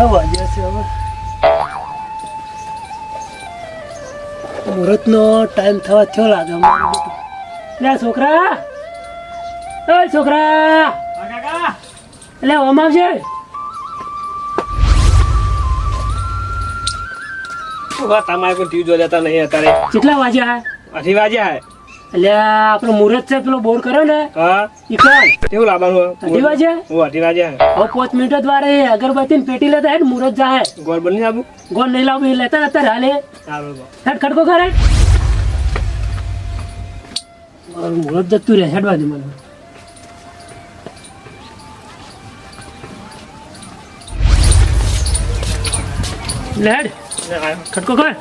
કેટલા વાગ્યા છે હવે. મુહૂર્તનો ટાઈમ થવા થયો લાગે અમારું લે છોકરા. એ છોકરા. એટલે ઓમ આવજે. તમારે કોઈ ટીવી જોતા નહીં અત્યારે? કેટલા વાગ્યા અઢી વાગ્યા એટલે આપણો મુહૂર્ત છે પેલો બોર કર્યો ને હા. ઈ કર. કેવું લાવવાનું અઢી વાગ્યા હું અઢી વાગ્યા હે હવે પાંચ મિનિટ જ વારે અગરબત્તી ને પેટી લેતા હેડ મુહૂર્ત જાહે. ગોળ બની આવું ગોળ નહીં લાવું એ લેતા અત્યારે હાલે. હેડ ખડકો કરે મારું મુહૂર્ત જતું રહે હેડવા દે મને. લે ખટકો કર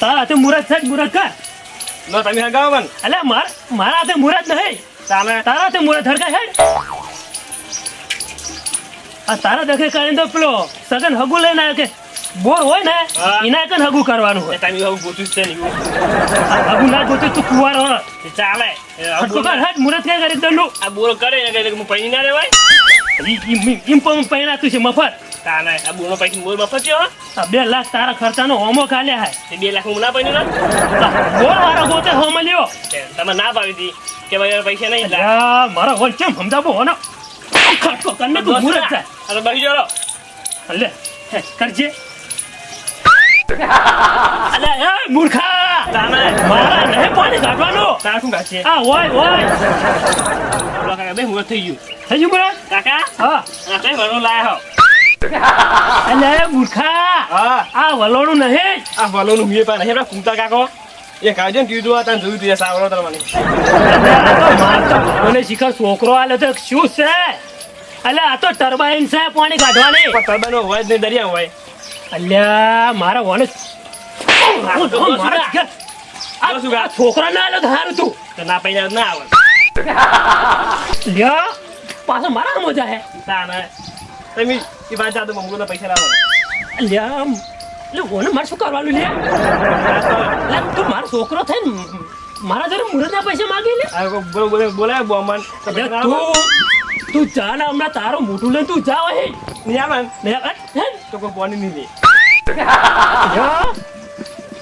તારા હાથે મુહૂર્ત છે મુહૂર્ત કર. લો તમે હગાવો મન. એટલે માર મારા હાથે મુહૂર્ત નહીં. તાને તારા હાથે મુરાદ હડકા હેડ આ તારા દેખે કરીને તો પેલો સગન હગુ લઈને આવ્યો કે બોર હોય ને એના કન હગુ કરવાનું હોય. તમે હગુ ગોતું છે નહીં. હગુ ના ગોતું તું કુવાર હો. ચાલે. હટકો કર હટ મુહૂર્ત કઈ કરી દંડુ. આ બોલ કરે ને કે હું પૈણી ના રેવાય? ઈ- ઈ- ઈમ પણ પહેરાતું છે મફત. તાને આ બોલનો પૈસા મોર મફત થયો આ બે લાખ તારા ખર્ચાનો હોમો કાલ્યા હે. એ બે લાખ હું ના પૈણી ના? બોલ બોર ગોતે હોમ લ્યો. તમે ના ભાવી દી. કે ભાઈ પૈસા નહીં લા. મારો હોલ કેમ સમજાવો હોનો ખટકો કરીને તું મુહૂર્ત જાય અરે બહી જોડો લે હે, કરજે. અલે એ મૂર્ખા. તાને. મારા નહીં પાણી કાઢવાનું? તાર શું કાઢશે? આ હોય હોય. બોલો કાકા બે હું થઈ ગયું. થઈ ગયું બરાબર? કાકા? હા. કઈ વળું લાયા હો? અલે એ મૂર્ખા આ વલોણું નહીં? આ વલોણું હુએ પણ નહીં કુંતા કાકો. એ કાઢજો ને કીધું હતા જોયું તું સાવરો તમે મને શિખર છોકરો આલે તો શું છે? અલે આ તો ટર્બાઇન છે પાણી કાઢવાની. પણ ટર્બાઈનો હોય જ નહીં દરિયા હોય. અલ્યા મારા વને છોકરા ના આલે હારું તું. તો ના પૈસા ના આવે. લ્યો પાછો મારા મજા હે તમે એ વાત જાતો મંગળના પૈસા લાવો. અલ્યા લે ઓને મારે શું કરવાનું લે? તું મારો છોકરો થાય ને મારા ઘરે મુહૂર્તના પૈસા માગી લે? બોલાય બોમન તો? તું જા ને હમણાં તારું મોટું લઈને તું જા હે નહીં આવે ને? લે હટ, હટ. તો કોઈ બોની નહીં લે.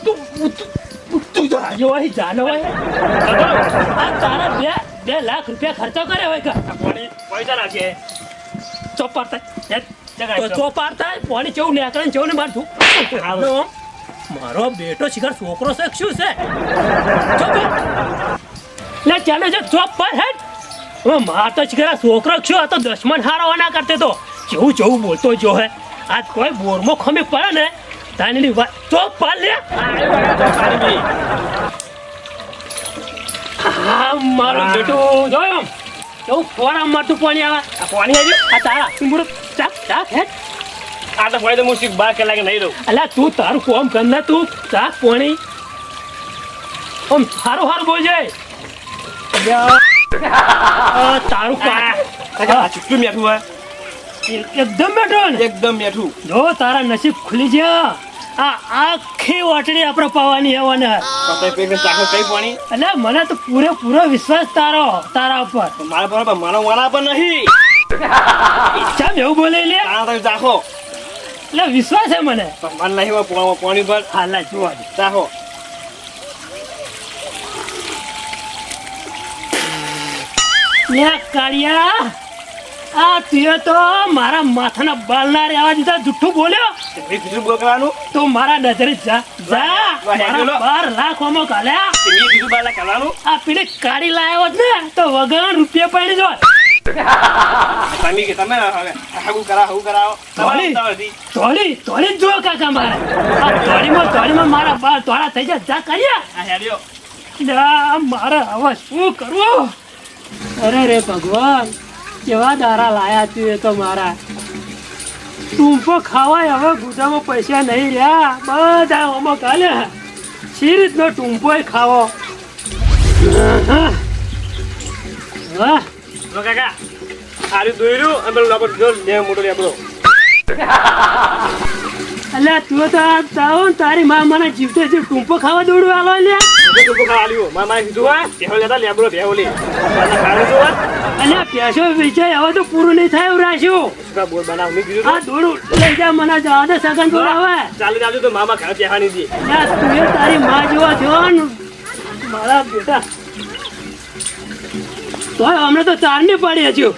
તું તું- જા. જો અહીં જા ને આ તારા બે બે લાખ રૂપિયા ખર્ચો કરે હોય કા? પૈસા નાખીએ તો તો. ચોપાર થાય પાણી ચેવું નીકળે ને ને માર તું મારો બેટો શિખર છોકરો છે શું છે? લે ચાલે છે ચોપ પર હેડ હવે માર તો શિખર છોકરો શું હતો તો દસમન હારો ના કરતે તો. જેવું જેવું બોલતો જો હે. આજ કોઈ બોરમાં ખમી પડે ને. તાની વાત ચોપ પર લે. તો. હા મારો. બેટો જોયો? કેવું ફોરા મારતું પાણી આવે. આ પાણી આવી આ તારા. મુરત આ તો હોય તો હું બાર કલાકે નહીં રહું. અલ્યા તું તારું કોમ કર ને તું ચાક પાણી. આમ સારું સારું બોલજે. તારું ચૂકલું મેઠું હોય એકદમ બેઠું એકદમ મેઠું. જો તારા નસીબ ખુલી ગયા આ આખી વાટડી આપણે પાવાની આવવાને કઈ પાણી? એટલે મને તો પૂરેપૂરો વિશ્વાસ તારો તારા ઉપર. મારા પર પણ મારો વાળા પર નહીં. ચમ એવું બોલે લે. તારા તમે ચાખો એટલે વિશ્વાસ છે મને. મન નહીં હોય પોણા- પાણી પર હાલા દે ચાખો લે કાળિયા. આ તે તો મારા માથાના બાલના રહેવા દીધા. જુઠ્ઠું બોલ્યો? એ બીજું બોલવાનું? તો મારા નજરે જા. જા. મારા બાર લાખ ઓમો કાલ્યા. કે બીજું કીધું બાલા કરવાનું? આ પેલી કાળી લાયો હોત ને તો વગર રૂપિયા પડી જોત તમે કે તમે હવે હાગું કરાવો હાગું કરાવો. ધોળી. ધોળી ધોળી જો. કાકા મારે. ધોળીમાં ધોળીમાં મારા બાર ધોળા થઈ જાય જા કર્યા આ હેડ્યો. જા, મારે હવે શું કરવું? અરે રે ભગવાન કેવા દારા લાયા તું એ તો મારા. ટૂંપો ખાવાય હવે ગુદામાં પૈસા નહીં રહ્યા. બધા આમાં કાલે સી રીતનો ટૂંપો ખાવો? વાહ જો કાકા આર્યું દોર્યું અને પેલું લાપડ જો લે મોટો લેબડો. અલ્યા તું તો તાવ તારી માં મને જીવતે જીવ ટૂંપો ખાવા દોડું આલો લ્યા. તો ખાવા આલ્યું. મારા માએ કીધું હા બેહો લેતા લેબડો બેહો લે. પાછા ખાવાનું શું વાત અને પેસો વિચાર હવે તો પૂરું નહીં થાય એવું રાખ્યું. શું બોલ બનાવ? મેં કીધું આ દોડું લઈ જા મને જવા દે સગન જોડાવે ચાલી જાજો તો મામા ઘરે બેહાની દે તું તારી માં જેવો થયો મારા બેટા. તોય અમને તો ચારને પાડ્યા છો.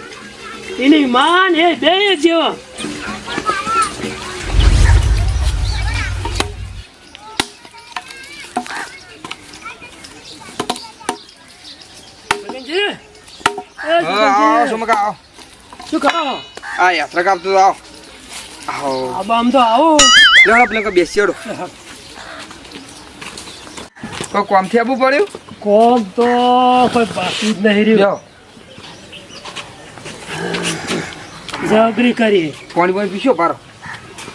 એની માન એ બે જેવો. શું કરો? આ યાત્રા કાપતો તો આવો. આવો. આમ તો આવો. લો આપણે કોઈ બેસી કોઈ કોમથી આવવું પડ્યું? કોમ તો કોઈ બાકી જ નહીં રહ્યું લ્યો જબરી કરી પાણી પાણી પીશો પારો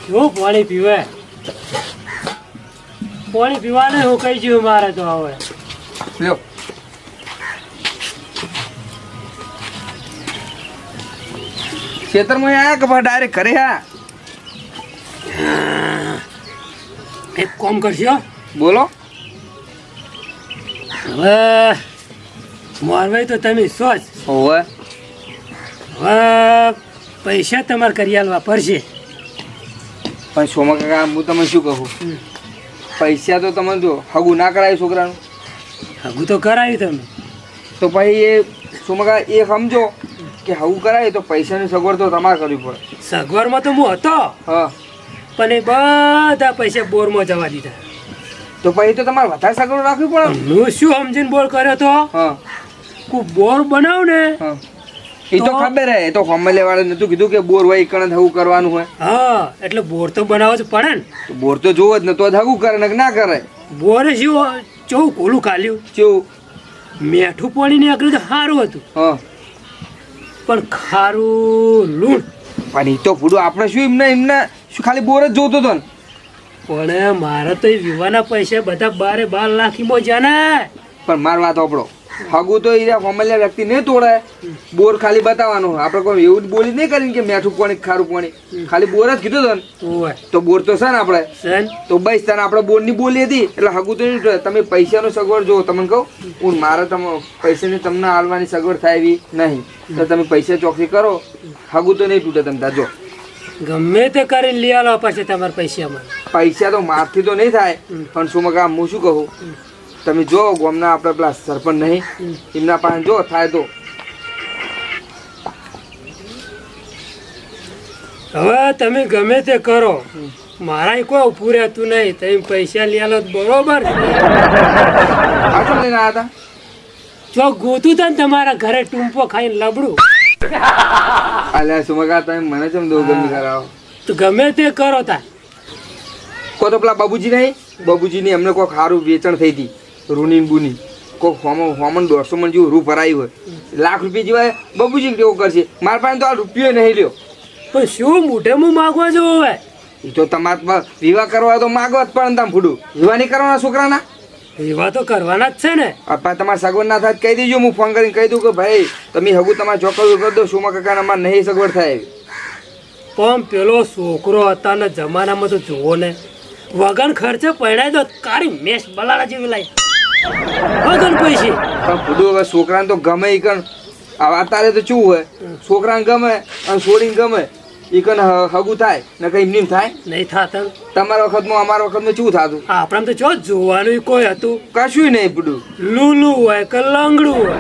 જો પાણી પીવે પાણી પીવાને હું કહી છું મારે તો હવે લ્યો ખેતરમાં આયા કે ડાયરેક્ટ ઘરે હા એક કોમ કરશો બોલો હવે મોરવાઈ તો તમે સોચ હોવે. હવે પૈસા તમારે કરી વાપરશે પણ સોમા કાકા હું તમને શું કહું. પૈસા તો તમે જો હગું ના કરાયું છોકરાનું? હગું તો કરાવ્યું તમે તો પછી એ સોમા કાકા એ સમજો કે હવું કરાય તો પૈસાની સગવડ તો તમારે કરવી પડે. સગવડમાં તો હું હતો. હા. પણ એ બધા પૈસા બોરમાં જવા દીધા. તો પછી તો તમારે વધારે સગવડ રાખવી પડે. હું શું સમજીને બોલ કર્યો તો? હા. કુ બોર બનાવ ને? હા. એ તો ખબર હે એ તો હોમલે વાળે નતું કીધું કે બોર હોય કણ થવું કરવાનું હોય. હા એટલે બોર તો બનાવો જ પડે ને. બોર તો જોવો જ ને તો હગું કરે ને ના કરે? બોરે શું ચૌ કોલું કાલ્યું. કેવું મેઠું પાણી નીકળ્યું તો સારું હતું. હા. પણ ખારું લૂણ. પણ એ તો પૂરું આપણે શું એમને એમને શું ખાલી બોર જ જોતો હતો ને? પણ મારે તો એ વિવાના પૈસા બધા બારે બાર લાખીમાં જ્યાં ને. પણ માર વાત આપણો હગું તો એ ફોર્મલિયા વ્યક્તિ નહીં તોડે. બોર ખાલી બતાવવાનો આપણે કોઈ એવું જ બોલી નહીં કરીને કે મેઠું પાણી ખારું પાણી. ખાલી બોર જ કીધું તને તો બોર તો છે ને આપણે. તો બસ તને આપણે બોરની બોલી હતી. એટલે હગું તો નહીં. તમે પૈસાનો સગવડ જો તમને કહું હું મારે તમે પૈસાની તમને હાલવાની સગવડ થાય એવી નહીં. તો તમે પૈસા ચોકસી કરો. હગું તો નહીં તૂટે તમે તાર. જો. ગમે તે કરીને લઈ આલો પછી તમારા પૈસામાં પૈસા તો મારથી તો નહીં થાય પણ શું મગા હું શું કહું? તમે જો ગોમના આપણે પેલા સરપંચ નહીં એમના પાસે જો થાય તો. હવે તમે ગમે તે કરો મારા કોઈ ઉભું રહેતું નહીં તમે પૈસા લઈ આલો બરોબર લઈને આવ્યા જો ગોતું હતા ને તમારા ઘરે ટૂંપો ખાઈને લબડું. હતા અલ્યા સુમકા તમે મને કેમ દો ગમી કરાવો? તો ગમે તે કરો તા કો તો પેલા બાબુજી નહીં? બાબુજીની એમને કોક સારું વેચાણ થઈ હતી રૂની ને બુની. કોક હોમન હોમન દોઢસો મણ જેવું રૂ ભરાયું હોય. લાખ રૂપિયા જેવા બાબુજી કેવું કરશે? મારા પાસે તો આ રૂપિયો નહીં લ્યો. પણ શું મોઢે મું માગવા જો હવે એ તો તમારે વિવાહ કરવા તો માગવા જ પણ તમે ફૂડું. વિવાહ નહીં કરવાના છોકરાના? એવા તો કરવાના જ છે ને. અપા તમારે સગવડ ના થાય કહી દેજો હું ફોન કરીને કહી દઉં કે ભાઈ તમે હગું તમારે ચોક્કસ કરી દો શું કાકાને અમારે નહીં સગવડ થાય પણ પેલો છોકરો અત્યારના જમાનામાં તો જુઓ ને વગર ખર્ચે પરણાય તો કાળી મેશ બલાડા જેવી લાઈ વગર પૈસે. પણ બધું હવે છોકરાને તો ગમે એ કણ. અત્યારે તો શું હોય. છોકરાને ગમે અને છોડીને ગમે. એ કન હ- હગું થાય ને કઈ એમની થાય? નહીં થાતા તમારા વખતમાં અમારા વખતમાં શું થતું? આપણે તો જો જોવાનું કોઈ હતું. કશું નહીં ફૂડું લૂલું હોય કે લંગડું હોય.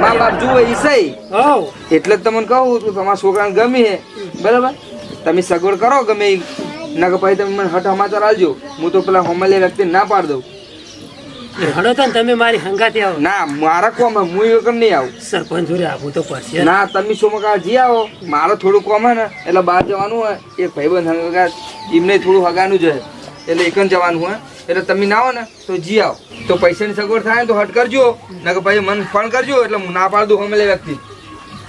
મા બાપ જુએ સહી. હવ. એટલે જ તમને કહું છું તમારા છોકરાને ગમી હે. બરાબર? તમે સગવડ કરો ગમે. ના કે પછી તમે મને હટ સમાચાર આલજો હું તો પેલા હોમલે વ્યક્તિ ના પાડ દઉં. હડો તો તમે મારી હંગાતે આવો. ના મારા કોમ હે, હું એ વખત નહીં આવું. સરપંચ જોડે આવું તો પડશે ના તમે શું જી આવો. મારો થોડું કોમ હે ને એટલે બહાર જવાનું હોય એક ભાઈબંધ હંગા એમને થોડું હગાનું જ એટલે એક જ જવાનું હોય એટલે તમે ના આવો ને તો જી આવો. તો પૈસાની સગવડ થાય તો હટ કરજો. ના કે ભાઈ મને ફોન કરજો એટલે હું ના પાડું હોમલે વ્યક્તિ.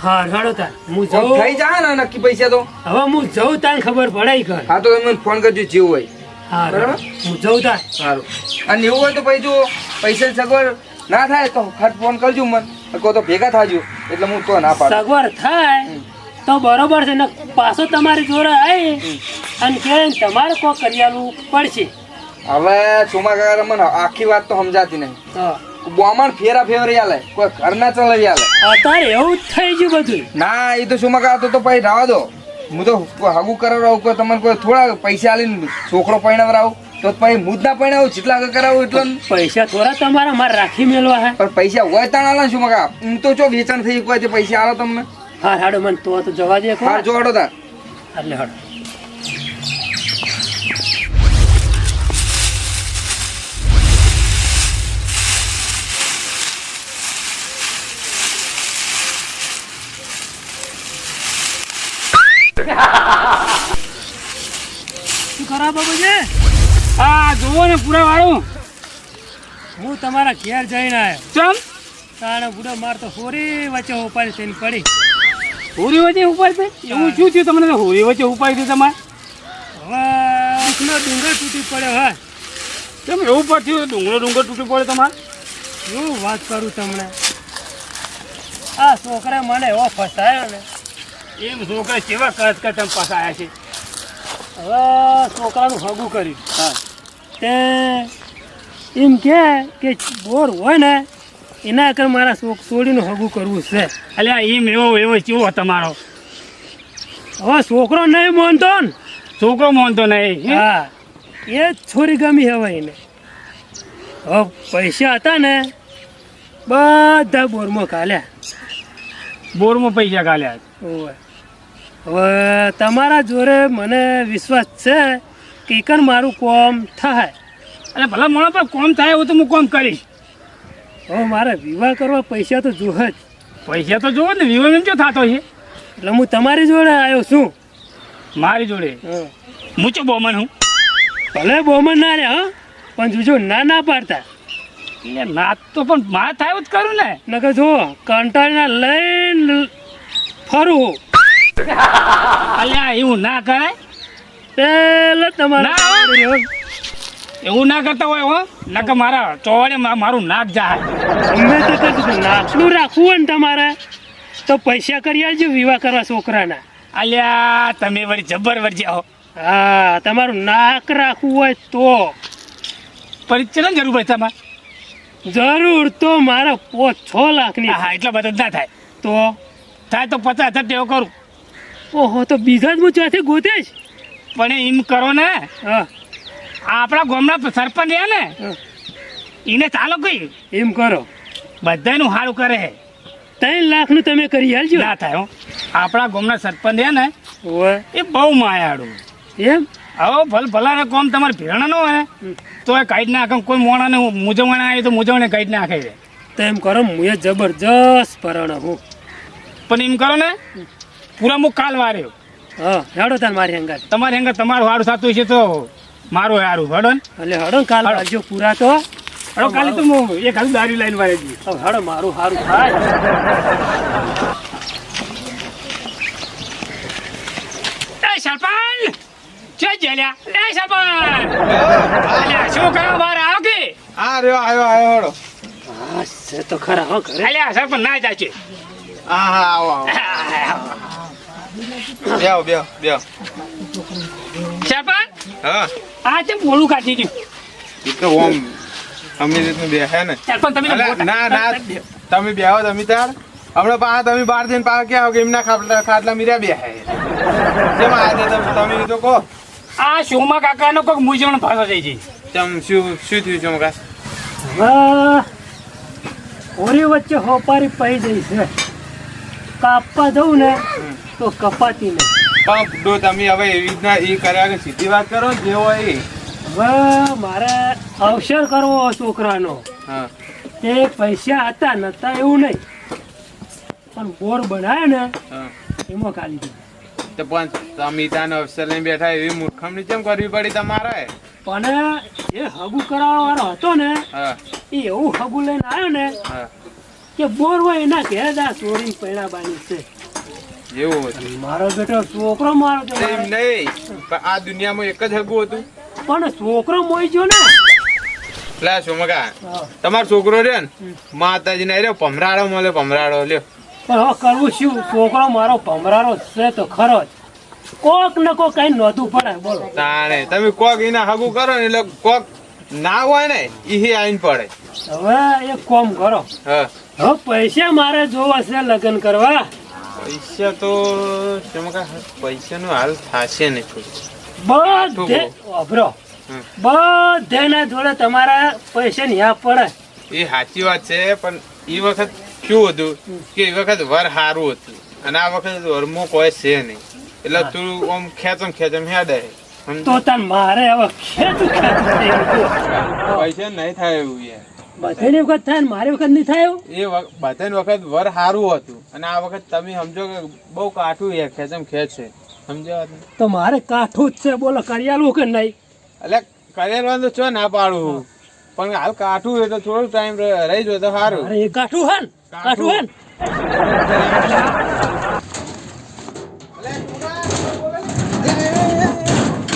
હા હડો તાર. હું જઉં. થઈ જાય ને નક્કી પૈસા તો. હવે હું જઉં તાન ખબર પડે ઈ કર. હા તો મને ફોન કરજો જેવું હોય. બરાબર. હું જઉં થાય સારું અને એવું હોય તો પછી જો પૈસાની સગવડ ના થાય તો ખટ ફોન કરજો મને. કહો તો ભેગા થાજો. એટલે હું તો ના પાડું. સગવડ થાય તો બરોબર છે ને પાછો તમારી જોડે આવી અને કે તમારે કોઈ કરિયાલું પડશે. હવે સોમા કાકા મને આખી વાત તો સમજાતી નહીં. બોમણ ફેરા ફેવરી આલે કોઈ ઘર ના ચલાવી આલે. અત્યારે એવું જ થઈ ગયું બધું. ના એ તો સોમા કાકા તો તો પછી રાવા દો. હું તો હગું કરાવડાવું કોઈ તમને કોઈ થોડા પૈસા આલીને છોકરો પરણાવડાવું તો પછી હું જ ના પરણાવું જેટલા આગળ કરાવું એટલો પૈસા થોડા તમારા મારે રાખી મેળવા હે. પણ પૈસા હોય તાણ આલા ને મગા? હું તો ચો વેચાણ થઈ કોઈ પૈસા આલો તમને. હા હાડો મને તો જવા દે હાર જોડો તાર. એટલે હાડો. આ જુઓ ને પૂરા વાળું હું તમારા ઘેર જઈને આવ્યો ચમ? તાણે બુડો માર તો હોરી વચ્ચે ઉપાડી થઈને પડી. હોરી વચ્ચે ઉપાય છે એવું શું થયું તમને? હોરી વચ્ચે ઉપાય છે તમારે? હવે ડુંગર તૂટી પડ્યો હા કેમ એવું થયું ડુંગરો ડુંગર તૂટી પડે તમારે? શું વાત કરું તમને? આ છોકરા મને એવો ફસાયો ને. એમ છોકરા કેવા કચ કચ પાછા આવ્યા છે? હવે છોકરાનું ભગું કર્યું. હા તે એમ કે કે બોર હોય ને એના આગળ મારા છોક છોડીનું હગું કરવું છે. અલ્યા એમ એવો એવો કેવો તમારો? હવે છોકરો નહીં માનતો ને? છોકરો માનતો નહીં હા? એ જ છોરી ગમી હવે એને. હવે પૈસા હતા ને બધા બોરમાં કાલ્યા બોરમાં પૈસા કાલ્યા ઓવે. હવે તમારા જોડે મને વિશ્વાસ છે કે એકન મારું કોમ થાય. અરે ભલા મને પણ કોમ થાય એવું તો હું કોમ કરીશ. હવે મારે વિવાહ કરવા પૈસા તો જોહે જ. પૈસા તો જોવો ને વિવાહ એમ શું થતો છે? એટલે હું તમારી જોડે આવ્યો છું. મારી જોડે? હું. ચો બોમન હું? ભલે બોમન ના રે હા. પણ જોજો ના ના પાડતા. એટલે ના તો પણ મા થાય એવું જ કરું ને. નકર જો કંટાળીને લઈને ફરું અલ્યા એવું ના કરાય? પેલો તમારે એવું ના કરતા હોય હો. નકર મારા ચોવાડે મારું નાક જાય. ગમે તે કરજો નાખનું રાખવું હોય ને તમારે તો પૈસા કરી આવજો વિવાહ કરવા છોકરાના. અલ્યા તમે વળી જબર વળજ્યા આવો હા તમારું નાક રાખવું હોય તો. પરિચય જરૂર પડે તમારે? જરૂર તો મારે પો છ લાખની. હા એટલા બધા જ ના થાય. તો? થાય તો પચાસ હજાર ટેવો કરું. ઓહો તો બીજા જ હું ત્યાંથી ગોતે જ? પણ એમ કરો ને. આપણા ગામના સરપંચ રહ્યા ને એને ચાલો કઈ? એમ કરો. બધાનું સારું કરે. હે ત્રણ લાખનું તમે કરી હાલજો ના થાય હો. આપણા ગામના સરપંચ રહ્યા ને એ બહુ માયાળું. એમ? હવે ભલ ભલા કોમ તમારે ભેણ ન હોય તો એ કાઢી નાખે. કોઈ મોણાને મૂજવણ આવે તો મૂજવણે કાઢી નાખે. તો એમ કરો હું એ જબરજસ્ત ભરણ હું. પણ એમ કરો ને પૂરા મુખ કાલ વાર્યો. હ હેડો તાર મારી હંગાત. તમારે ಹೆಂಗ તમારું હારું થતું છે તો મારું સારું હડો ને. એટલે હડો કાલ. આવજો પૂરા તો. હડો કાલે તો હું એક હાલ દારી લાઈન વાળી જઈએ હડો મારું હારું. થાય એ સરપંચ છે જેલ્યા. એ સરપંચ અલ્યા શું કરો બહાર આવો કે? હા રહ્યો આવ્યો આવ્યો હા તો ખરા હો ઘરે. અલ્યા સરપંચ ના જાય છે. હા હા આવો આવો. બેહો બેહો બેહો. સરપંચ હા. આ છે બોલું કાઢી ગયું? એ તો ઓમ અમે રીતનું બેહે ને. સરપંચ તમે તો ના ના. તમે બેહો. તમે તાર. હમણાં પા તમે બહાર જઈને પા કે આવો કે એમના ખાટલા ખાટલા મીર્યા બેહે. જેમ આજે તમે તો કહો. આ શોમા કાકાનો કોઈક મૂંઝવણ ફાસો જાય છે શું શું થયું ચમકા? હા હોરી વચ્ચે હોપારી પડી જઈ છે. કાપવા જવું ને તો કપાતી નહીં. પણ જો તમે હવે એવી રીતના એ કર્યા કે સીધી વાત કરો જે હોય હવે મારે અવસર કરવો છોકરાનો. હા. તે પૈસા હતા નતા એવું નહીં. પણ બોર બનાવે ને એમાં કાઢી દીધું. તો પણ તમે ત્યાં અવસર લઈને બેઠા એવી મૂર્ખમની કેમ કરવી પડી તમારે? પણ એ હગુ કરાવવા વાળો હતો ને હા. એ એવું હગુ લઈને આવ્યો ને હા. કે બોર હોય એના ઘેર દા ચોરી પૈડા બાણી છે. એવું હતું. મારો બેટો છોકરો મારો એમ નહીં પણ આ દુનિયામાં એક જ હગું હતું. પણ છોકરો મોઈ ગયો ને. લે સોમકા. તમારો છોકરો રે ને? માતાજી ને રે ભમરાડો મળે ભમરાડો લ્યો. પણ હવે કરવું શું? છોકરો મારો ભમરાડો છે તો ખરો જ. કોક ને કોક કઈ નોંધવું પડે બોલો. તાણે તમે કોક એના હગું કરો ને એટલે કોક ના હોય ને એ આઈન પડે. હવે એક કોમ કરો. હ. હવે પૈસા મારે જોવા છે લગ્ન કરવા. પૈસા તો ચમકા પૈસાનો હાલ થાશે ને બધે વાપરો. બધાના જોડે તમારા પૈસા ન્યા પડે. એ સાચી વાત છે પણ એ વખત શું હતું કે એ વખત વર સારું હતું. અને આ વખત વરમાં કોઈ છે નહીં. એટલે તું આમ ખેંચમ ખેંચમ હેડે. સમજ્યો? તો તાન મારે હવે ખેતું. પૈસા નહીં થાય એવું યાર. બધાની વખત થાય ને મારી વખત નહીં થાય એ બધાની વખત વર સારું હતું. અને આ વખત તમે સમજો કે બહુ કાઠું યાર ખેંચમ ખેંચ છે. સમજો તો મારે કાઠું જ છે બોલો કરિયાલું કે નહીં? એટલે કરેલવાનું તો ચો ના પાડું. પણ હાલ કાઠું એટલે થોડો ટાઈમ રહી જો તો સારું. અરે એ કાઠું હન કાઠું. હે ને?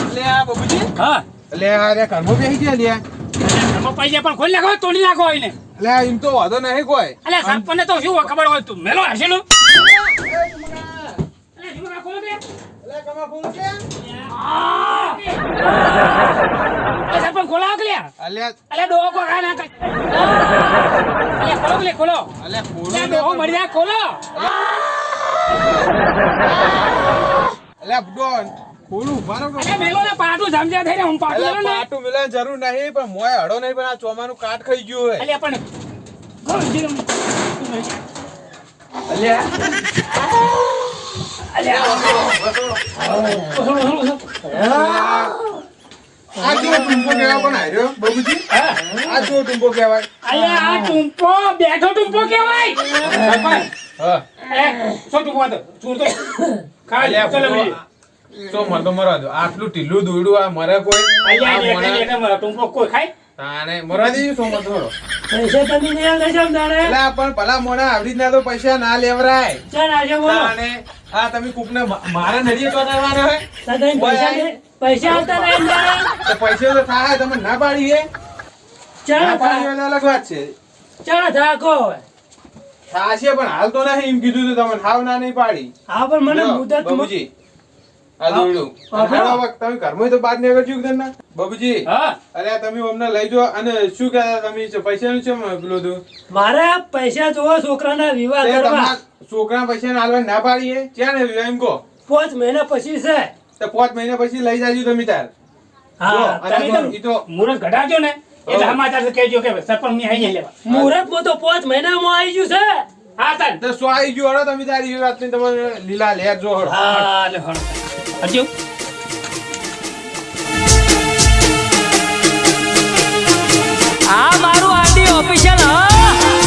એટલે આ બાબુજી હા. એટલે આ રે ઘરમાં બેસી ગયા લે ઘરમાં પૈસા પણ ખોલી નાખો તોડી નાખો એને એટલે એમ તો વાંધો નહીં કોઈ. અલે સરપંચને તો શું ખબર હોય તું? મેલો હસેલું. સરપંચ ખોલો અલ્યા અલે ડોહો કો અલ્યા અલ્યા મેલો ને પાટું સમજ્યા થઈ ને હું પાટું અલ્યા ને. પાટું મિલવાની જરૂર નહીં પણ મોય હડો નહીં પણ આ ચોમાનું કાટ ખાઈ ગયું હે અલે પણ ઘણું અલ્યા. આ કેવો ટૂંપો કહેવાય પણ હાર્યો બાબુજી. આ કેવો ટૂંપો કહેવાય અલે આ ટૂંપો બેઠો ટુંપો કેવાય. હા. શું ટૂંપો હતો ચોર તો. ખાલી ચલો તો મને તો મરવા દો. આટલું ઢીલું દોડ્યું આ મરે કોઈ? મારા કોઈ ખાય? તાણે મરવા દેજો સો મત થોડો. પૈસા તમે નહીં છે તારે એટલે પણ ભલા મોણા આવડી ના તો પૈસા ના લેવરાય. ચાલ આજે બોલો. તાણે હા તમે કોકને મારા નડીએ તો કરવાના તાર પૈસા પૈસા આવતા નહીં તો પૈસા તો થાય તમે ના પાડીએ ચાલ પાડી અલગ વાત છે. ચાલ થાકો થાશે પણ હાલ તો નહીં એમ કીધું તો તમે હાવ ના નહીં પાડી. હા પણ મને મુદત બાબુજી. આ દોડ્યું હા. વખત તમે ઘરમાં તો બાદ નહીં કરજો ના બાબુજી અરે તમે અમને લઈ જાઓ અને શું કહેતા તમે? પૈસાનું છે પેલું હતું? મારે પૈસા જોવો છોકરાના વિવાહ કરવા. છોકરા પૈસા નાલવા ના પાડીએ. ક્યાં ને એમ કહો. પાંચ મહિના પછી છે. તો પાંચ મહિના પછી લઈ જાજો તમે તાર. હા તમે તો મુરત ઘટાડજો ને. એટલે સમાચાર કહેજો કે સરપંચની લેવા. માં તો પાંચ મહિનામાં આવી ગયું છે. હા તાર. તો સો આવી ગયો? હળો તમે તારી વાતની તમારે લીલા લેજો હળો હા હળો. હરજો આ મારું આડી ઓફિશિયલ હા.